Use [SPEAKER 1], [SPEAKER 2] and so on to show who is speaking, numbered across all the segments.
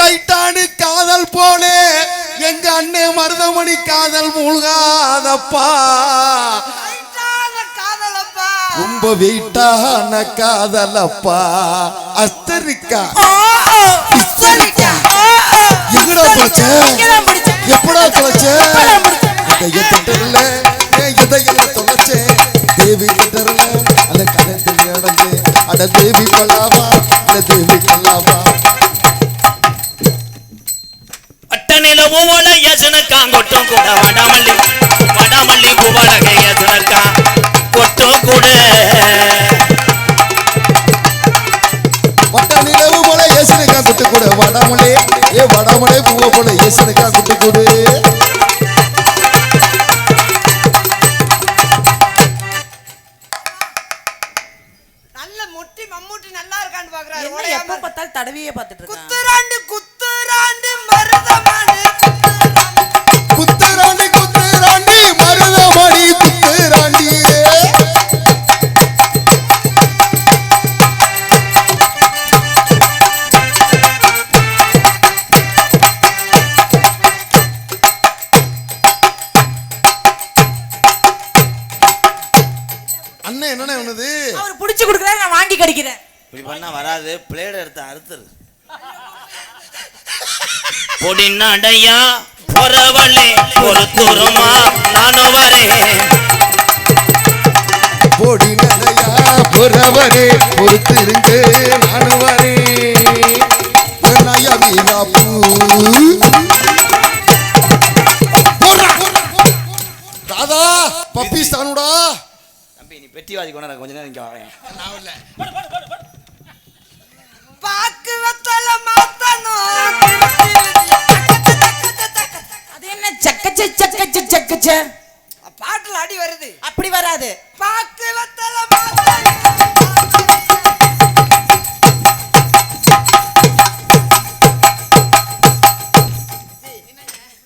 [SPEAKER 1] Titanic காதல் போலே எங்க அண்ணன் மருதமணி காதல் மூழ்காதப்பா.
[SPEAKER 2] டைட்டான காதலப்பா.
[SPEAKER 1] ரொம்ப வெயிட்டான காதலப்பா. அஸ்தரிக்கா. எங்கடா தொலைச்ச? எப்படா தொலைச்ச? இதைய திட்டல இதைய தொலைச்ச? தேவி திட்டல அந்த கணத்தில் நடந்து அட தேவி கொல்லாவா அட தேவி கொல்லாவா?
[SPEAKER 3] யசனக்கான் கொட்டும் கூட வடமல்லி வடமல்லி பூவலக யசனக்கான் கொட்டும் கூட.
[SPEAKER 1] வட்ட நிலவு போல ஏசனுக்கா குட்டு கொடு வடமலே ஏ வடமலே பூவை போல ஏசனுக்கா குட்டு கொடு.
[SPEAKER 2] நல்ல முட்டி மம்மூட்டி நல்லா இருக்கான்னு பாக்குறாரு.
[SPEAKER 4] எப்ப பார்த்தாலும் தடவையே பார்த்துட்டு இருக்கான்.
[SPEAKER 3] எடுத்து அறுத்துரு பொடி நடையா பொறவள்ளே பொறுத்துருமா நானும் வரேன்
[SPEAKER 1] போடி நடையா புறவரே பொறுத்திருந்து நானும் வரேன் பூ. பப்பீஸ் தானுடா.
[SPEAKER 3] தம்பி நீ பெட்டிவாதி கொண்டு கொஞ்ச நேரம் இங்க வரேன்.
[SPEAKER 2] பாக்கு வத்தல பாட்டுல அடி வருது.
[SPEAKER 4] அப்படி வராது.
[SPEAKER 2] பாக்கு வத்தல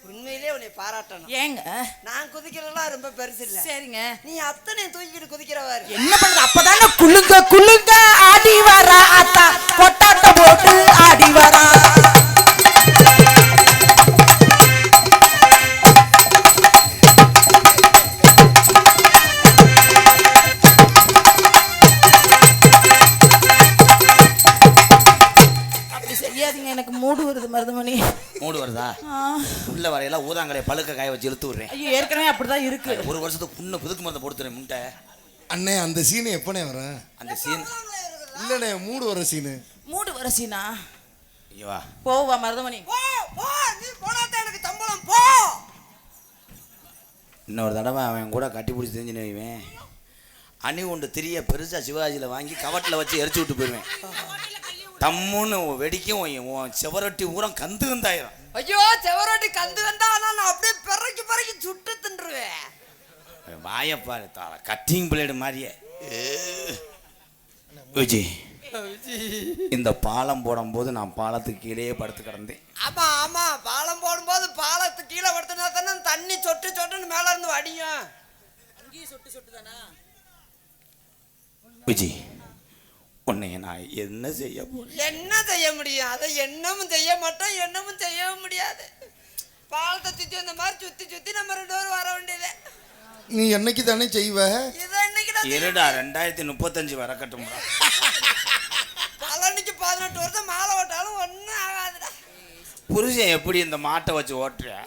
[SPEAKER 2] உண்மையிலே உன்னை பாராட்டணும்.
[SPEAKER 4] ஏங்க?
[SPEAKER 2] நான் குதிக்கிறதெல்லாம் ரொம்ப பெருசு இல்ல.
[SPEAKER 4] சரிங்க.
[SPEAKER 2] நீ அத்தனை தூக்கிட்டு குதிக்கிறவாரு
[SPEAKER 4] என்ன பண்றது அப்பதானே குளுங்க குளுங்க ஆடி வரா ஆ,
[SPEAKER 3] உள்ள வரையெல்லாம் ஊதாங்கடைய பழுக்க காய வச்சு இழுத்து விடுறேன்.
[SPEAKER 4] ஐயோ ஏற்கனவே அப்படிதான் இருக்கு.
[SPEAKER 3] ஒரு வருஷத்துக்கு புண்ணு புதுக்கு மருந்து போடுத்துறேன் முட்டை.
[SPEAKER 1] அண்ணே அந்த சீனு எப்பனே வரேன்
[SPEAKER 3] அந்த சீன்.
[SPEAKER 1] இல்லண்ணே மூடு வர சீனு.
[SPEAKER 4] மூடு வரசினா
[SPEAKER 3] ஐயோவா
[SPEAKER 4] போவா மருதமணி.
[SPEAKER 2] போ போ நீ போனாதான் எனக்கு சம்பளம் போ.
[SPEAKER 3] இன்னொரு தடவை அவன் கூட கட்டி பிடிச்சி தெரிஞ்சுன்னு வைவேன் அணி உண்டு திரிய பெருசா சிவாஜியில் வாங்கி கவட்டில் வச்சு எரிச்சு விட்டு போயிடுவேன். தம்முன்னு வெடிக்கும் உன் செவரொட்டி ஊரம் கந்து கந்தாயிரும்.
[SPEAKER 2] ஐயோ செவரோட்டி கந்து வந்தா நான் அப்படியே பிறக்கி பிறக்கி சுட்டு தின்றுவேன்.
[SPEAKER 3] வாயப்பாரு தாள கட்டிங் பிளேடு மாதிரியே. விஜி இந்த பாலம் போடும்போது நான் பாலத்துக்கு கீழே படுத்து கிடந்தேன்.
[SPEAKER 2] ஆமா ஆமா பாலம் போடும்போது பாலத்துக்கு கீழே படுத்தினா தானே தண்ணி சொட்டு சொட்டுன்னு மேல இருந்து வடியும்.
[SPEAKER 3] விஜி உன்னை நான் என்ன செய்ய போறேன்?
[SPEAKER 2] என்ன செய்ய முடியும்? அதை என்னமும் செய்ய மாட்டோம் என்னமும் செய்யவும் முடியாது. பாலத்தை சுத்தி இந்த மாதிரி சுத்தி சுத்தி நம்ம ரெண்டு பேரும் வர வேண்டியது.
[SPEAKER 1] நீ என்னைக்கு தானே செய்வ?
[SPEAKER 3] இருடா ரெண்டாயிரத்தி முப்பத்தஞ்சு வரக்கட்டும்டா.
[SPEAKER 2] பழனிக்கு பதினெட்டு வருஷம் மாலை ஓட்டாலும் ஒன்றும் ஆகாதுடா.
[SPEAKER 3] புருஷன் எப்படி இந்த மாட்டை வச்சு ஓட்டுறியா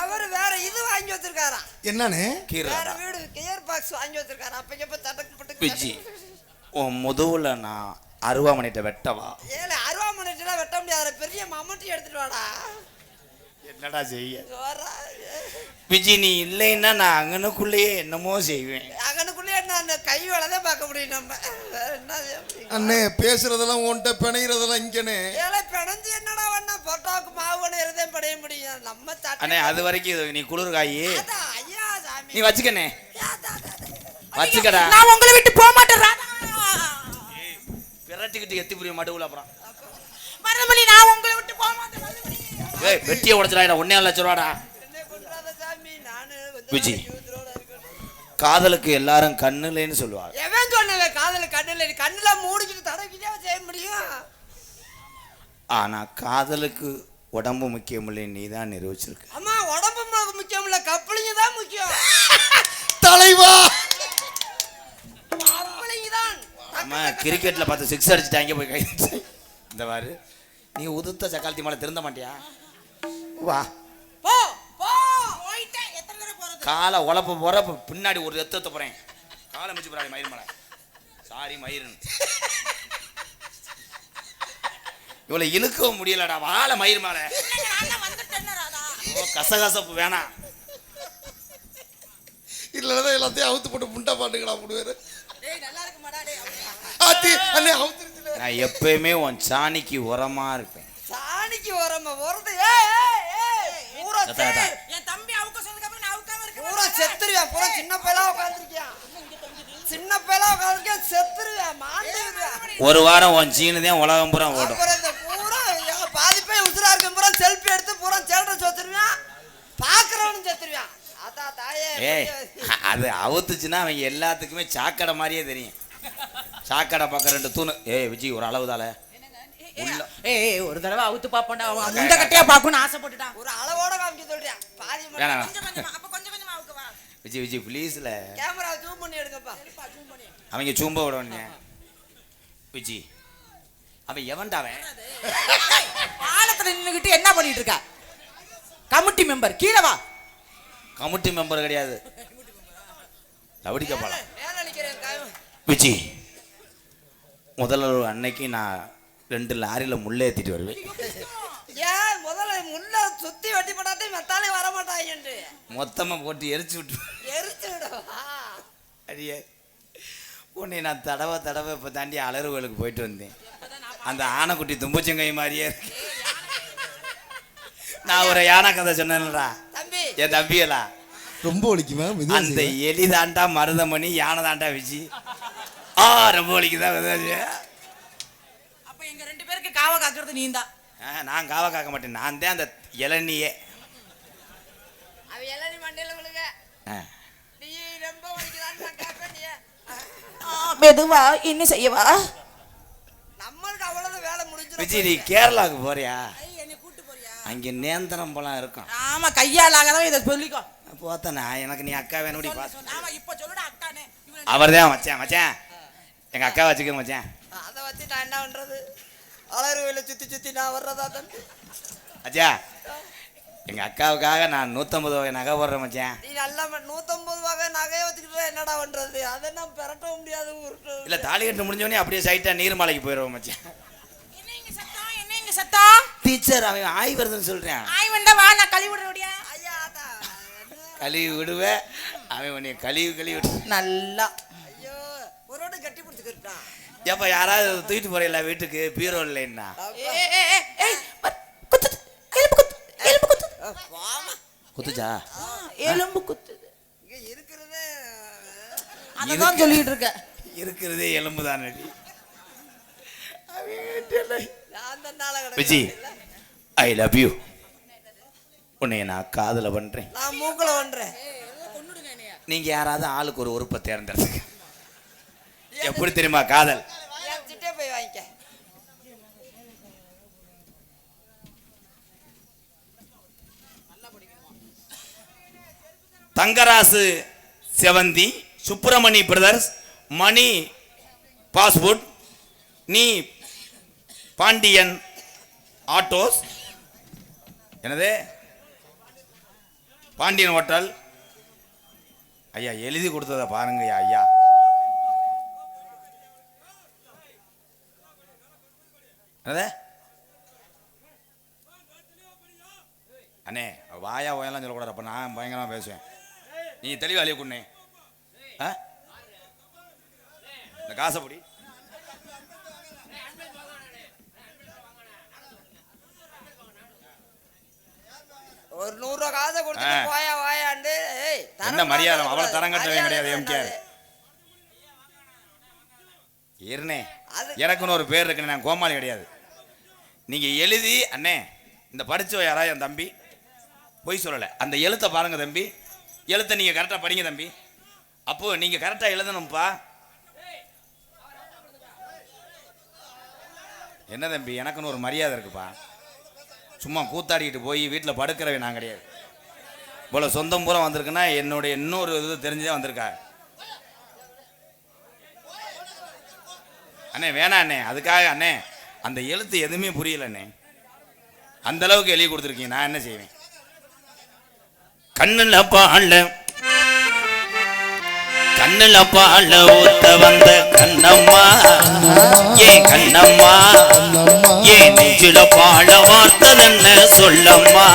[SPEAKER 2] அவர் வேற இது வாங்கி வச்சிருக்காராம்.
[SPEAKER 1] என்னண்ணே
[SPEAKER 2] வேற
[SPEAKER 3] கீரை
[SPEAKER 2] வீடு கியர் பாக்ஸ் வாங்கி வச்சிருக்காரு அப்ப எப்ப தடக்கு பட்டுக்கு
[SPEAKER 3] உன் முதுகுல நான் அருவாமனைட்ட வெட்டவா?
[SPEAKER 2] ஏழு அருவாமனைட்டுலாம் வெட்ட முடியாத. பெரிய மம்முட்டி எடுத்துட்டு வாடா.
[SPEAKER 3] என்னடா செய்ய. விஜி நீ இல்லைன்னா நான் அங்கனுக்குள்ளேயே என்னமோ செய்வேன்.
[SPEAKER 2] அங்கனுக்குள்ளே என்ன அந்த கை வேலைதான் பார்க்க முடியும் நம்ம.
[SPEAKER 1] அண்ணே பேசுறதெல்லாம் உன்கிட்ட பிணைகிறதெல்லாம் இங்கனே.
[SPEAKER 2] ஏழை பிணைஞ்சு என்னடா பண்ண போட்டோவுக்கு மாவு இருதே படைய முடியும். நம்ம
[SPEAKER 3] அண்ணே அது வரைக்கும் இது நீ குளிர் காயி
[SPEAKER 2] ஐயா சாமி.
[SPEAKER 3] நீ வச்சுக்கண்ணே. வச்சுக்கடா.
[SPEAKER 4] நான் உங்களை விட்டு போக மாட்டேன் ராதா.
[SPEAKER 3] பிரட்டிக்கிட்டு எத்தி புரிய மாட்டுக்குள்ள அப்புறம்.
[SPEAKER 4] மருதமணி நான் உங்களை விட்டு போக மாட்டேன்.
[SPEAKER 3] ஏய் வெட்டியை உடச்சிடா ஒன்னே லட்சம் ரூபாடா. விஜி. காதலுக்கு எல்லாரும் கண்ணுலேன்னு சொல்லுவாங்க.
[SPEAKER 2] எவன் சொன்னவன் காதல கண்ணுல கண்ணுல மூடிக்கிட்டு தடவிக்கிட்டே செய்ய முடியும்?
[SPEAKER 3] ஆனா காதலுக்கு உடம்பு முக்கியம் இல்லை நீ தான் நிரூபிச்சிருக்க.
[SPEAKER 2] அம்மா உடம்பு முக்கியம் இல்ல கப்பலிங்க தான் முக்கியம்.
[SPEAKER 1] தலைவா
[SPEAKER 2] கப்பலிங்க தான்
[SPEAKER 3] நம்ம கிரிக்கெட்ல பார்த்து சிக்ஸ் அடிச்சுட்டாங்க போய் கை இந்த பாரு நீ உதுத்த சக்காலத்தி மேலே திருந்த மாட்டியா? வா.
[SPEAKER 2] போ போ
[SPEAKER 3] காலை உழப்ப போற பின்னாடி ஒரு ரத்தத்தை போறேன். காலை மிச்சு போறாடி மயிர் மலை. சாரி மயிர்னு இவளை இழுக்கவும் முடியலடா வாழை மயிர் மேலே. ஓ கசகசப்பு வேணாம்.
[SPEAKER 1] இல்லைன்னா எல்லாத்தையும் அவுத்து போட்டு முண்டை பாட்டுக்கடா போடுவாரு ஆத்தி அண்ணே அவுத்துருச்சுல
[SPEAKER 3] நான் எப்பயுமே உன் சாணிக்கு உரமா இருப்பேன்.
[SPEAKER 2] சாணிக்கு வரமா வரது ஏய் ஏய் ஏய் பூரா
[SPEAKER 3] அத்தா, அத்தா.
[SPEAKER 2] செ-
[SPEAKER 4] என் தம்பி அவுக்க சொன்னதுக்கு அப்புறம் நான் அவுக்காம இருக்க
[SPEAKER 2] பூரா செத்துருவேன் பூரா சின்ன பையலா உட்காந்துருக்கியான் சின்ன பையலா உட்காந்துருக்கேன் செத்துருவேன் மாண்டுருவேன்
[SPEAKER 3] ஒரு வாரம் உன் சீனு தான் உலகம் பூரா ஓடும்.
[SPEAKER 2] பூரா என் பாதி பையன் உசுரா இருக்கும் பூரா செல்ஃபி எடுத்து பூரா சேல்ற சொத்துருவேன். பாக்குறவனும் செத்துருவேன்.
[SPEAKER 3] ஏய் அது அவுத்துச்சுன்னா அவங்க எல்லாத்துக்குமே சாக்கடை மாதிரியே தெரியும். சாக்கடை பக்கம் ரெண்டு தூணு. ஏய் விஜய் ஒரு அளவு தால
[SPEAKER 4] ஏய் ஒரு தடவை அவுத்து பாப்போம்டா. அவன் முண்டை கட்டியா பாக்கணும்னு ஆசைப்பட்டுட்டான்.
[SPEAKER 2] ஒரு அளவோட காமிக்க சொல்றேன் பாதி.
[SPEAKER 4] அப்ப கொஞ்சம் கொஞ்சமா அவுக்க வா.
[SPEAKER 3] விஜய் விஜய் ப்ளீஸ்ல
[SPEAKER 2] கேமரா ஜூம் பண்ணி எடுங்கப்பா.
[SPEAKER 3] அவங்க சூம்ப விடணுங்க விஜய் அவன் எவன்டா அவன்?
[SPEAKER 4] பாலத்துல நின்னுகிட்டு என்ன பண்ணிட்டு இருக்க? கமிட்டி மெம்பர் கீழே வா.
[SPEAKER 3] கமிட்டி மெம்பர் கிடையாது. லவடிக்க போலாம்
[SPEAKER 2] மேல நிக்கிறேன் கா-
[SPEAKER 3] விஜய் முதல்ல அன்னைக்கு நான் ரெண்டு லாரியில் முள்ளை ஏற்றிட்டு வருவேன்.
[SPEAKER 2] ஏன் முதல்ல முள்ள சுத்தி வெட்டி போட்டாத்தே மெத்தாலே வர மாட்டாங்கன்ட்டு
[SPEAKER 3] மொத்தமாக போட்டு எரிச்சு விட்டு
[SPEAKER 2] எரிச்சு விடவா?
[SPEAKER 3] அடியே உன்னை நான் தடவை தடவை இப்போ தாண்டி அலறுவலுக்கு போயிட்டு வந்தேன். அந்த ஆனைக்குட்டி தும்பச்சங்கை மாதிரியே நான் ஒரு யானை கதை சொன்னேன்டா
[SPEAKER 2] தம்பி
[SPEAKER 3] என் தம்பியலா?
[SPEAKER 1] ரொம்ப மெதுவா
[SPEAKER 3] அந்த. எலி தாண்டா மருதமணி யானை தாண்டா விஜி. ஆ ரொம்ப விதாஜி.
[SPEAKER 4] அப்ப எங்க ரெண்டு பேருக்கு காவ காக்குறது நீந்தான்
[SPEAKER 3] ஆ நான் காவ காக்க மாட்டேன். நான் தான் அந்த இளநியே.
[SPEAKER 2] அவ எல்லாம் நீ மண்டையில விழுக.
[SPEAKER 3] ஆ.
[SPEAKER 2] நீ ரொம்ப நான் நீ.
[SPEAKER 4] மெதுவா இன்னும் செய்யவா?
[SPEAKER 2] நம்மளுக்கு அவ்வளவு வேலை முடிஞ்சிடும்
[SPEAKER 3] விஜய் நீ கேரளாவுக்கு போறியா?
[SPEAKER 4] என்னை கூட்டு போறியா?
[SPEAKER 3] அங்கே நேந்திரம் பழம் இருக்கும்.
[SPEAKER 4] ஆமா கையால் ஆகாதான் இதை சொல்லிக்கோ.
[SPEAKER 3] போத்தனா எனக்கு நீ அக்கா வேணும்
[SPEAKER 4] ஆமா இப்ப சொல்லுடா அக்கானே
[SPEAKER 3] அவர் தான் மச்சான் மச்சான். எங்கள் அக்கா வச்சுக்க மச்சான்.
[SPEAKER 2] அதை வச்சு நான் என்ன பண்றது? அலறுவையில சுத்தி சுத்தி நான் வர்றதா தம்பி?
[SPEAKER 3] அச்சா எங்கள் அக்காவுக்காக நான் நூற்றம்பது வகை நகை போடுறேன் மச்சான்.
[SPEAKER 2] நீ நல்லா நூத்தம்பது வகை நகையை வச்சுக்கிட்டு என்னடா பண்றது? அதை நான் பெரட்டவும் முடியாது
[SPEAKER 3] இல்லை தாலி கட்டு முடிஞ்சோடனே அப்படியே சைட்டாக நீர்மலைக்கு போயிடுவோம் மச்சான்.
[SPEAKER 4] என்ன இங்க சத்தம்? என்ன இங்க சத்தம்?
[SPEAKER 3] டீச்சர் அவன் ஆய் வருதுன்னு சொல்கிறேன்
[SPEAKER 4] ஆய் வந்தா வா நான் கழுவி
[SPEAKER 2] அதா
[SPEAKER 3] கழுவி விடுவேன் அவன் உன்னை கழுவி கழுவி விட்டு
[SPEAKER 4] நல்லா.
[SPEAKER 2] ஐயோ ஒரு கட்டி பிடிச்சிக்கிட்டான்
[SPEAKER 3] ஏப்பா யாராவது தூக்கிட்டு போறீங்களா வீட்டுக்கு? பீரோ இல்லைன்னா. குத்துச்சா?
[SPEAKER 4] எலும்பு குத்து
[SPEAKER 2] இங்க இருக்கிறதே
[SPEAKER 4] அததான் சொல்லிட்டு இருக்க.
[SPEAKER 3] இருக்கிறதே எலும்பு தான்
[SPEAKER 2] நான் தன்னால
[SPEAKER 3] விஜி
[SPEAKER 2] கிடக்கு
[SPEAKER 3] ஐ லவ் யூ உன்னை நான் காதல பண்றேன்.
[SPEAKER 2] நான் மூக்குல பண்றேன்.
[SPEAKER 3] நீங்க யாராவது ஆளுக்கு ஒரு உறுப்பை தேர்ந்தெடுத்துக்க. எப்படி தெரியுமா காதல்?
[SPEAKER 2] போய் வாங்கிக்க.
[SPEAKER 3] தங்கராசு செவந்தி சுப்பிரமணி பிரதர்ஸ் மணி பாஸ்போர்ட் நீ பாண்டியன் ஆட்டோஸ் எனது பாண்டியன் ஹோட்டல் ஐயா எழுதி கொடுத்ததை பாருங்க ஐயா. என்னது? அண்ணே வாயா ஓயெல்லாம் சொல்லக்கூடாது அப்போ நான் பயங்கரமாக பேசுவேன். நீ தெளிவாளிய குண்ணே ஆ? இந்த காசைப்படி
[SPEAKER 2] நூறு ரூபா காசை கொடுத்துட்டு
[SPEAKER 3] ஆ.
[SPEAKER 2] போயா வாயாண்டு.
[SPEAKER 3] என்ன மரியாதை? அவ்வளோ தரம் கட்டவே கிடையாது எம்கேஆர் இருனே எனக்குன்னு ஒரு பேர் இருக்குன்னு நான் கோமாளி கிடையாது. நீங்கள் எழுதி அண்ணே இந்த படிச்சவ யாரா என் தம்பி? பொய் சொல்லலை. அந்த எழுத்தை பாருங்க தம்பி. எழுத்தை நீங்கள் கரெக்டாக படிங்க தம்பி. அப்போ நீங்கள் கரெக்டாக எழுதணும்ப்பா என்ன தம்பி எனக்குன்னு ஒரு மரியாதை இருக்குப்பா. சும்மா கூத்தாடிக்கிட்டு போய் வீட்டில் படுக்கிறவன் நான் கிடையாது. இவ்வளோ சொந்தம் பூரா வந்திருக்குன்னா என்னுடைய இன்னொரு இது தெரிஞ்சுதான் வந்திருக்கா. அண்ணே வேணா அண்ணே அதுக்காக அண்ணே அந்த எழுத்து எதுவுமே புரியல அண்ணே. அந்த அளவுக்கு எழுதி கொடுத்துருக்கீங்க நான் என்ன செய்வேன்? கண்ணுல பாழ கண்ணுல பாழ ஊத்த வந்த கண்ணம்மா. ஏன் கண்ணம்மா ஏன் நெஞ்சில பாழ வார்த்ததென்ன சொல்லம்மா.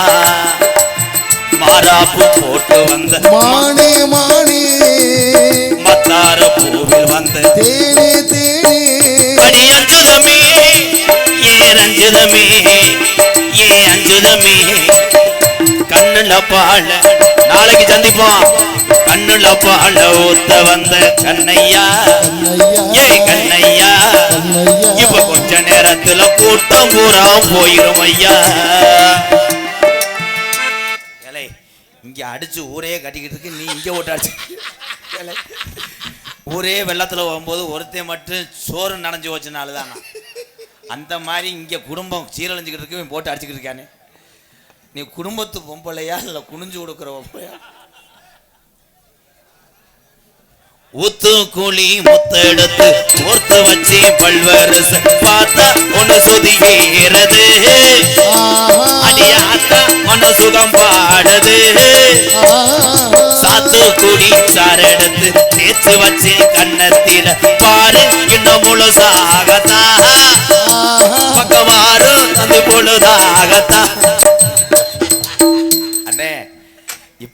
[SPEAKER 3] மாறாப்பு போட்டு வந்த
[SPEAKER 1] மானே மானே.
[SPEAKER 3] மத்தார பூவில் வந்த
[SPEAKER 1] தேனே தேனே.
[SPEAKER 3] அடி அஞ்சுதமே ஏன் அஞ்சுதமே ஏன் அஞ்சுதமே. கண்ணுல பாழ நாளைக்கு சந்திப்போம். கண்ணுல பாழ ஊத்த வந்த கண்ணையா? ஏ கண்ணையா. இப்ப கொஞ்ச நேரத்துல கூட்டம் பூரா போயிரும் ஐயா ஏலே, இங்க அடிச்சு ஊரே கட்டிக்கிட்டு இருக்கு. நீ இங்க ஓட்டு அடிச்சு ஏலே, ஊரே வெள்ளத்துல போகும்போது ஒருத்தன் மட்டும் சோறு நனைஞ்சு வச்சனால தான் அந்த மாதிரி இங்க குடும்பம் சீரழிஞ்சுக்கிட்டு இருக்கு போட்டு அடிச்சுக்கிட்டு இருக்கானே நீ குடும்பத்து பொம்பளையா இல்ல குனிஞ்சு கொடுக்குற பொம்பளையா? உத்து கூலி முத்தெடுத்து கோர்த்து வச்சு பல்வரச பார்த்தா ஒன்னு சுதிகிறது அடியாத்தா மன சுகம் பாடுது. சாத்து குடி சாரெடுத்து தேய்ச்சு வச்சு கண்ணத்தில பாரு இன்னும் முழுசாகத்தா. பக்கவாறு தந்து பொழுதாகத்தா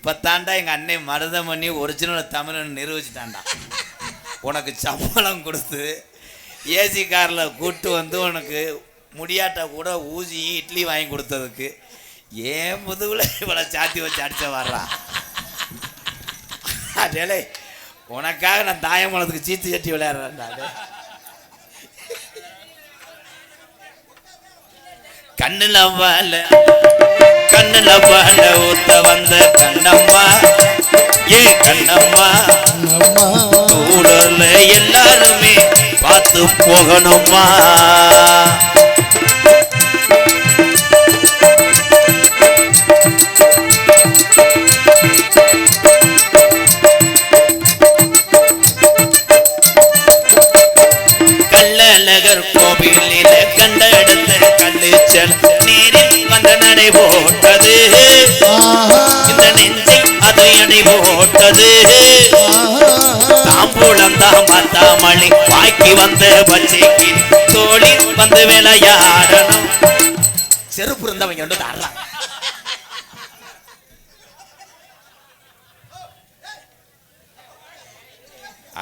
[SPEAKER 3] இப்போ தாண்டா எங்கள் மருதம் பண்ணி ஒரிஜினல் தமிழன் நிரூபிச்சிட்டான்டா. உனக்கு சம்பளம் கொடுத்து ஏசி காரில் கூட்டு வந்து உனக்கு முடியாட்ட கூட ஊசி இட்லி வாங்கி கொடுத்ததுக்கு ஏன் முதுகில் இவ்வளோ சாத்தி வச்சு அடிச்ச வர்றான் டேலே உனக்காக நான் தாயமலத்துக்கு சீத்து கட்டி விளையாடுறேன்டா கண்ணுல வாழ கண்ணுல வாழ ஊத்த வந்த கண்ணம்மா. ஏ கண்ணம்மா ஊழல எல்லாருமே பார்த்து போகணுமா கல்லுச்சல் நீரில் வந்த நடை போட்டது. இந்த நெஞ்சை அது அடை போட்டது. தாம்பூலம் தாமத்தாமணி வாக்கி வந்த பச்சைக்கு தோழி வந்து விளையாடணும். செருப்பு இருந்தவங்க வந்து தரலாம்.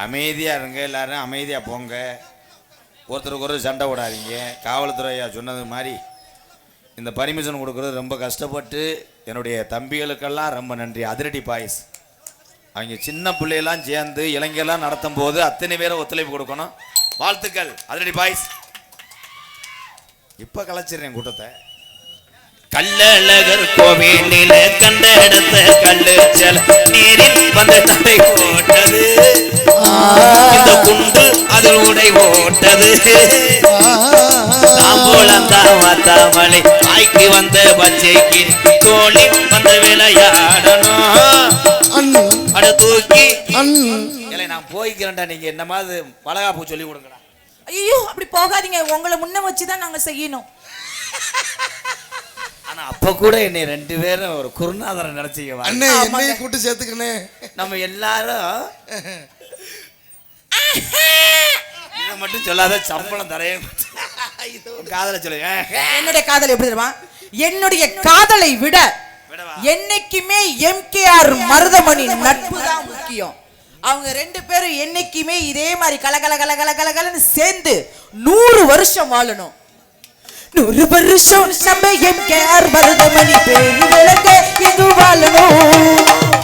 [SPEAKER 3] அமைதியா இருங்க எல்லாரும் அமைதியா போங்க. ஒருத்தருக்கு ஒரு சண்டை விடாதீங்க காவல்துறையா சொன்னது மாதிரி இந்த பர்மிஷன் கொடுக்கறது ரொம்ப கஷ்டப்பட்டு என்னுடைய தம்பிகளுக்கெல்லாம் ரொம்ப நன்றி. அதிரடி பாய்ஸ். அவங்க சின்ன பிள்ளையெல்லாம் சேர்ந்து இளைஞர்லாம் நடத்தும் போது அத்தனை பேரும் ஒத்துழைப்பு கொடுக்கணும். வாழ்த்துக்கள் அதிரடி பாய்ஸ். இப்போ கலைச்சிடுறேன் கூட்டத்தை. கள்ளழகர் கோவிலில கண்ட இடத்த கல்லு செல நீரில் வந்து தடை போட்டது. இந்த குண்டு அதில் உடை போட்டது. தாமத்தாமலை தாய்க்கு வந்த பச்சைக்கு தோழி வந்து விளையாடணும். அட தூக்கி. இல்லை நான் போய்க்கிறேன்டா நீங்க என்ன மாதிரி பலகாப்பு சொல்லி கொடுங்கடா.
[SPEAKER 4] ஐயோ அப்படி போகாதீங்க. உங்களை முன்ன வச்சு தான் நாங்க செய்யணும்.
[SPEAKER 3] ஆனா அப்ப கூட என்னை ரெண்டு பேரும் ஒரு குருநாதரை நினைச்சீங்க வாங்க.
[SPEAKER 1] அண்ணே என்னையும் கூட்டு சேர்த்துக்கண்ணே.
[SPEAKER 3] நம்ம எல்லாரும் இதை மட்டும் சொல்லாத சம்பளம் தரையே காதல சொல்லுங்க
[SPEAKER 4] என்னுடைய காதல் எப்படி தெரியுமா? என்னுடைய காதலை விட? என்னைக்குமே எம்கேஆர் மருதமணி நட்பு தான் முக்கியம். அவங்க ரெண்டு பேரும் என்னைக்குமே இதே மாதிரி கலகல கல கல கல கலன்னு சேர்ந்து நூறு வருஷம் வாழணும். நூறு வருஷம் நம்ம எம்கேஆர் மருதமணி பேரு விளங்க இங்கு வாழணும்.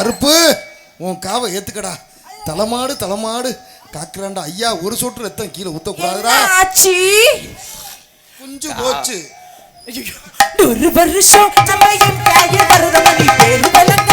[SPEAKER 1] கருப்பு. உன் காவை ஏத்துக்கடா. தலைமாடு தலைமாடு. காக்குறாண்டா ஐயா ஒரு சொட்டு ரத்தம் கீழே ஊத்தக்கூடாதுடா.
[SPEAKER 4] ஆச்சி?
[SPEAKER 1] குஞ்சு போச்சு.
[SPEAKER 4] ஒரு வருஷம் நம்ம என் தாயை பேரு பலங்க